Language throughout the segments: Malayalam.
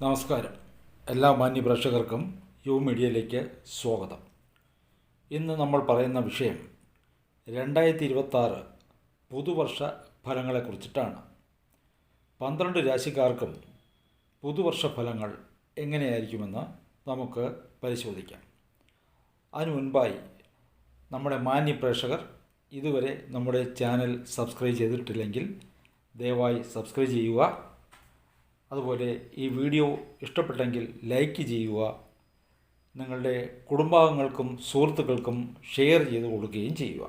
നമസ്കാരം. എല്ലാ മാന്യ പ്രേക്ഷകർക്കും യു മീഡിയയിലേക്ക് സ്വാഗതം. ഇന്ന് നമ്മൾ പറയുന്ന വിഷയം രണ്ടായിരത്തി ഇരുപത്താറ് പുതുവർഷ ഫലങ്ങളെക്കുറിച്ചിട്ടാണ് പന്ത്രണ്ട് രാശിക്കാർക്കും പുതുവർഷ ഫലങ്ങൾ എങ്ങനെയായിരിക്കുമെന്ന് നമുക്ക് പരിശോധിക്കാം. അതിനു മുൻപായി നമ്മുടെ മാന്യ പ്രേക്ഷകർ ഇതുവരെ നമ്മുടെ ചാനൽ സബ്സ്ക്രൈബ് ചെയ്തിട്ടില്ലെങ്കിൽ ദയവായി സബ്സ്ക്രൈബ് ചെയ്യുക. അതുപോലെ ഈ വീഡിയോ ഇഷ്ടപ്പെട്ടെങ്കിൽ ലൈക്ക് ചെയ്യുക നിങ്ങളുടെ കുടുംബാംഗങ്ങൾക്കും സുഹൃത്തുക്കൾക്കും ഷെയർ ചെയ്ത് കൊടുക്കുകയും ചെയ്യുക.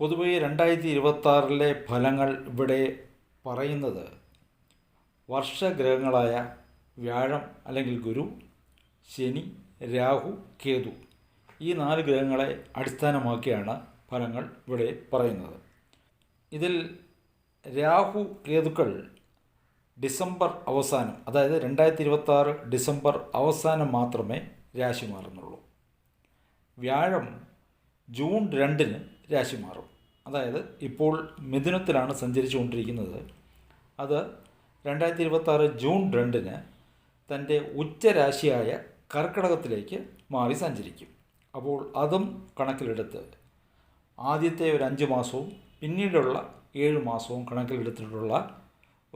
പൊതുവേ രണ്ടായിരത്തി ഇരുപത്താറിലെ ഫലങ്ങൾ ഇവിടെ പറയുന്നത് വർഷഗ്രഹങ്ങളായ വ്യാഴം അല്ലെങ്കിൽ ഗുരു ശനി രാഹു കേതു ഈ നാല് ഗ്രഹങ്ങളെ അടിസ്ഥാനമാക്കിയാണ് ഫലങ്ങൾ ഇവിടെ പറയുന്നത്. ഇതിൽ രാഹു കേതുക്കൾ ഡിസംബർ അവസാനം അതായത് രണ്ടായിരത്തി ഇരുപത്തി ഡിസംബർ അവസാനം മാത്രമേ രാശി മാറുന്നുള്ളൂ. വ്യാഴം ജൂൺ രണ്ടിന് രാശി മാറും. അതായത് ഇപ്പോൾ മിഥുനത്തിലാണ് സഞ്ചരിച്ചുകൊണ്ടിരിക്കുന്നത്. അത് രണ്ടായിരത്തി ഇരുപത്തി ജൂൺ രണ്ടിന് തന്റെ ഉച്ചരാശിയായ കർക്കിടകത്തിലേക്ക് മാറി സഞ്ചരിക്കും. അപ്പോൾ അതും കണക്കിലെടുത്ത് ആദ്യത്തെ ഒരു അഞ്ച് മാസവും പിന്നീടുള്ള ഏഴ് മാസവും കണക്കിലെടുത്തിട്ടുള്ള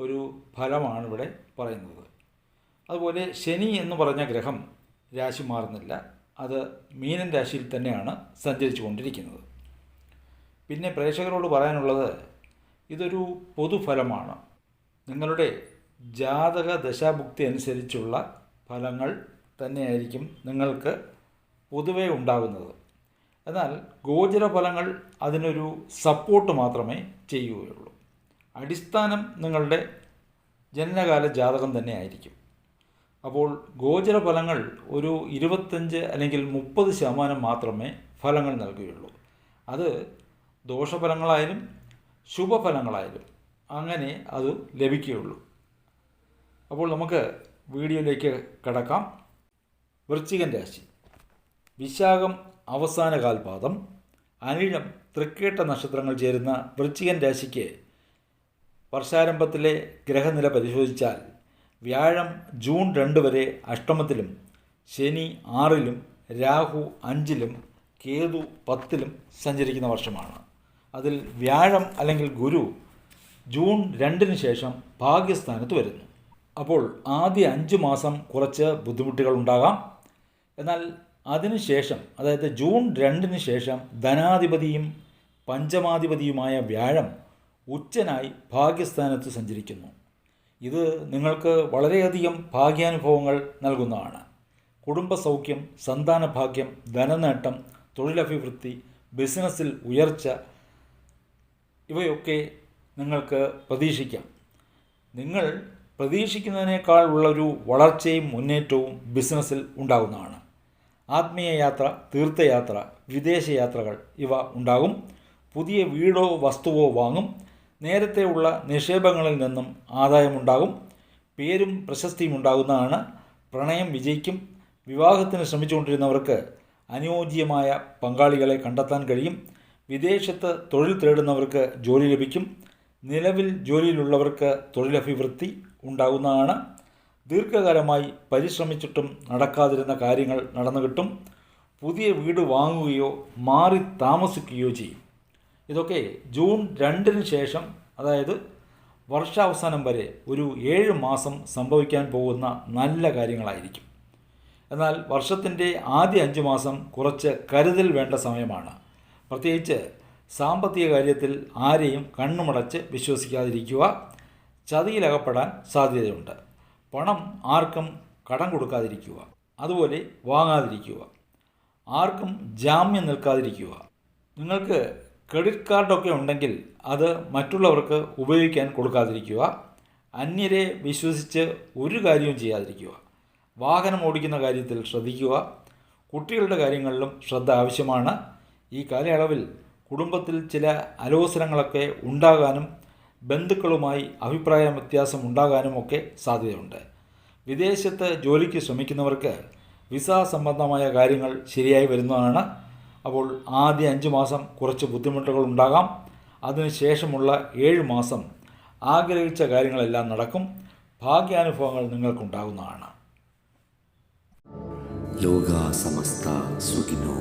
ഒരു ഫലമാണ് ഇവിടെ പറയുന്നത്. അതുപോലെ ശനി എന്ന് പറഞ്ഞ ഗ്രഹം രാശി മാറുന്നില്ല. അത് മീനൻ രാശിയിൽ തന്നെയാണ് സഞ്ചരിച്ചു കൊണ്ടിരിക്കുന്നത് പിന്നെ പ്രേക്ഷകരോട് പറയാനുള്ളത് ഇതൊരു പൊതുഫലമാണ്. നിങ്ങളുടെ ജാതക ദശാഭുക്തി അനുസരിച്ചുള്ള ഫലങ്ങൾ തന്നെയായിരിക്കും നിങ്ങൾക്ക് പൊതുവേ ഉണ്ടാകുന്നത്. എന്നാൽ ഗോചര ഫലങ്ങൾ അതിനൊരു സപ്പോർട്ട് മാത്രമേ ചെയ്യുകയുള്ളൂ. അടിസ്ഥാനം നിങ്ങളുടെ ജനനകാല ജാതകം തന്നെ ആയിരിക്കും. അപ്പോൾ ഗോചര ഫലങ്ങൾ ഒരു ഇരുപത്തഞ്ച് അല്ലെങ്കിൽ മുപ്പത് ശതമാനം മാത്രമേ ഫലങ്ങൾ നൽകുകയുള്ളൂ. അത് ദോഷഫലങ്ങളായാലും ശുഭഫലങ്ങളായാലും അങ്ങനെ അത് ലഭിക്കുകയുള്ളൂ. അപ്പോൾ നമുക്ക് വീഡിയോയിലേക്ക് കടക്കാം. വൃശ്ചികൻ രാശി. വിശാഖം അവസാന കാൽപാദം അനിഴം തൃക്കേട്ട നക്ഷത്രങ്ങൾ ചേരുന്ന വൃശ്ചികൻ രാശിക്ക് വർഷാരംഭത്തിലെ ഗ്രഹനില പരിശോധിച്ചാൽ വ്യാഴം ജൂൺ രണ്ട് വരെ അഷ്ടമത്തിലും ശനി ആറിലും രാഹു അഞ്ചിലും കേതു പത്തിലും സഞ്ചരിക്കുന്ന വർഷമാണ്. അതിൽ വ്യാഴം അല്ലെങ്കിൽ ഗുരു ജൂൺ രണ്ടിന് ശേഷം ഭാഗ്യസ്ഥാനത്ത് വരുന്നു. അപ്പോൾ ആദ്യ അഞ്ച് മാസം കുറച്ച് ബുദ്ധിമുട്ടുകൾ ഉണ്ടാകാം. എന്നാൽ അതിനുശേഷം അതായത് ജൂൺ രണ്ടിന് ശേഷം ധനാധിപതിയും പഞ്ചമാധിപതിയുമായ വ്യാഴം ഉച്ചനായി ഭാഗ്യസ്ഥാനത്ത് സഞ്ചരിക്കുന്നു. ഇത് നിങ്ങൾക്ക് വളരെയധികം ഭാഗ്യാനുഭവങ്ങൾ നൽകുന്നതാണ്. കുടുംബസൗഖ്യം സന്താനഭാഗ്യം ധനനേട്ടം തൊഴിലഭിവൃദ്ധി ബിസിനസ്സിൽ ഉയർച്ച ഇവയൊക്കെ നിങ്ങൾക്ക് പ്രതീക്ഷിക്കാം. നിങ്ങൾ പ്രതീക്ഷിക്കുന്നതിനേക്കാൾ ഉള്ളൊരു വളർച്ചയും മുന്നേറ്റവും ബിസിനസ്സിൽ ഉണ്ടാകുന്നതാണ്. ആത്മീയ യാത്ര തീർത്ഥയാത്ര വിദേശയാത്രകൾ ഇവ ഉണ്ടാകും. പുതിയ വീടോ വസ്തുവോ വാങ്ങും. നേരത്തെ ഉള്ള നിക്ഷേപങ്ങളിൽ നിന്നും ആദായമുണ്ടാകും പേരും പ്രശസ്തിയും ഉണ്ടാകുന്നതാണ്. പ്രണയം വിജയിക്കും വിവാഹത്തിന് ശ്രമിച്ചുകൊണ്ടിരുന്നവർക്ക് അനുയോജ്യമായ പങ്കാളികളെ കണ്ടെത്താൻ കഴിയും. വിദേശത്ത് തൊഴിൽ തേടുന്നവർക്ക് ജോലി ലഭിക്കും. നിലവിൽ ജോലിയിലുള്ളവർക്ക് തൊഴിലഭിവൃദ്ധി ഉണ്ടാകുന്നതാണ്. ദീർഘകാലമായി പരിശ്രമിച്ചിട്ടും നടക്കാതിരുന്ന കാര്യങ്ങൾ നടന്നു കിട്ടും പുതിയ വീട് വാങ്ങുകയോ മാറി താമസിക്കുകയോ ചെയ്യും. ഇതൊക്കെ ജൂൺ രണ്ടിന് ശേഷം അതായത് വർഷാവസാനം വരെ ഒരു ഏഴ് മാസം സംഭവിക്കാൻ പോകുന്ന നല്ല കാര്യങ്ങളായിരിക്കും. എന്നാൽ വർഷത്തിന്റെ ആദ്യ അഞ്ച് മാസം കുറച്ച് കരുതൽ വേണ്ട സമയമാണ്. പ്രത്യേകിച്ച് സാമ്പത്തിക കാര്യത്തിൽ ആരെയും കണ്ണുമടച്ച് വിശ്വസിക്കാതിരിക്കുക ചതിയിലകപ്പെടാൻ സാധ്യതയുണ്ട്. പണം ആർക്കും കടം കൊടുക്കാതിരിക്കുക അതുപോലെ വാങ്ങാതിരിക്കുക ആർക്കും ജാമ്യം നിൽക്കാതിരിക്കുക. നിങ്ങൾക്ക് ക്രെഡിറ്റ് കാർഡൊക്കെ ഉണ്ടെങ്കിൽ അത് മറ്റുള്ളവർക്ക് ഉപയോഗിക്കാൻ കൊടുക്കാതിരിക്കുക. അന്യരെ വിശ്വസിച്ച് ഒരു കാര്യവും ചെയ്യാതിരിക്കുക. വാഹനം ഓടിക്കുന്ന കാര്യത്തിൽ ശ്രദ്ധിക്കുക. കുട്ടികളുടെ കാര്യങ്ങളിലും ശ്രദ്ധ ആവശ്യമാണ്. ഈ കാലയളവിൽ കുടുംബത്തിൽ ചില അലോസരങ്ങളൊക്കെ ഉണ്ടാകാനും ബന്ധുക്കളുമായി അഭിപ്രായ വ്യത്യാസം ഉണ്ടാകാനും ഒക്കെ സാധ്യതയുണ്ട്. വിദേശത്ത് ജോലിക്ക് ശ്രമിക്കുന്നവർക്ക് വിസ സംബന്ധമായ കാര്യങ്ങൾ ശരിയായി വരുന്നതാണ്. അപ്പോൾ ആദ്യ അഞ്ച് മാസം കുറച്ച് ബുദ്ധിമുട്ടുകൾ ഉണ്ടാകാം. അതിനുശേഷമുള്ള ഏഴ് മാസം ആഗ്രഹിച്ച കാര്യങ്ങളെല്ലാം നടക്കും. ഭാഗ്യാനുഭവങ്ങൾ നിങ്ങൾക്കുണ്ടാകുന്നതാണ്. ലോകാസമസ്ത സുഖിനോ